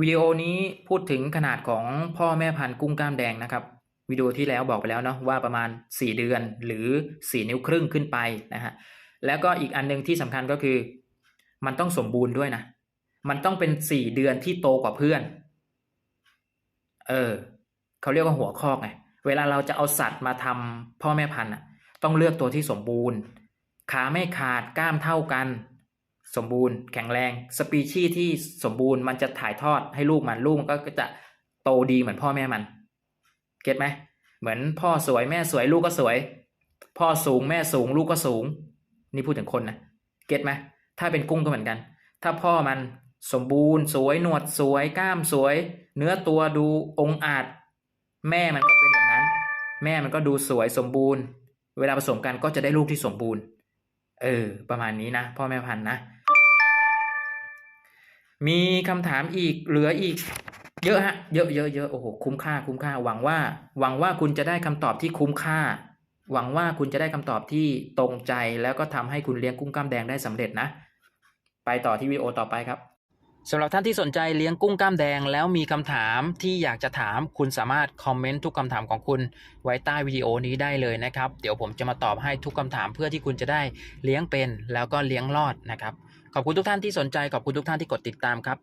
วิดีโอนี้พูดถึงขนาดของพ่อแม่พันธุ์กุ้งกล้ามแดงนะครับวิดีโอที่แล้วบอกไปแล้วเนาะว่าประมาณ 4 เดือนหรือ 4 นิ้วครึ่งขึ้นไปนะฮะแล้วก็อีกอันหนึงที่สำคัญก็คือ มันต้องสมบูรณ์ด้วยนะ มันต้องเป็น 4 เดือนที่โตกว่าเพื่อน เออเขาเรียกว่าหัวคอกไงเวลาเราจะเอาสัตว์มาทำพ่อแม่พันธุ์อะต้องเลือกตัวที่สมบูรณ์ ขาไม่ขาดกล้ามเท่ากัน สมบูรณ์แข็งแรงสปีชีส์ที่สมบูรณ์มันจะถ่ายทอดให้ลูกมันลูกมันก็จะโตดีเหมือนพ่อแม่มันเก็ตไหมเหมือนพ่อสวยแม่สวยลูกก็สวย พ่อสูงแม่สูงลูกก็สูง นี่พูดถึงคนนะเก็ตไหมถ้าเป็นกุ้งก็เหมือนกัน ถ้าพ่อมันสมบูรณ์ สวยหนวดสวยกล้ามสวย เนื้อตัวดูองอาจ แม่มันก็เป็นแบบนั้น แม่มันก็ดูสวยสมบูรณ์ เวลาผสมกันก็จะได้ลูกที่สมบูรณ์ เออ ประมาณนี้นะ พ่อแม่พันธุ์นะ มีคำถามอีกเหลืออีก เยอะฮะ เยอะเยอะเยอะโอ้โหคุ้มค่าคุ้มค่า หวังว่า หวังว่าคุณจะได้คำตอบที่คุ้มค่า หวังว่าคุณจะได้คำตอบที่ตรงใจแล้วก็ทำให้คุณเลี้ยงกุ้งกล้ามแดงได้สำเร็จนะ ไปต่อที่วิดีโอต่อไปครับ สำหรับท่านที่สนใจเลี้ยงกุ้งกล้ามแดง แล้วมีคำถามที่อยากจะถามคุณสามารถคอมเมนต์ทุกคำถามของคุณไว้ใต้วิดีโอนี้ได้เลยนะครับ เดี๋ยวผมจะมาตอบให้ทุกคำถามเพื่อที่คุณจะได้เลี้ยงเป็น แล้วก็เลี้ยงรอดนะครับ ขอบคุณทุกท่านที่สนใจขอบคุณทุกท่านที่กดติดตามครับ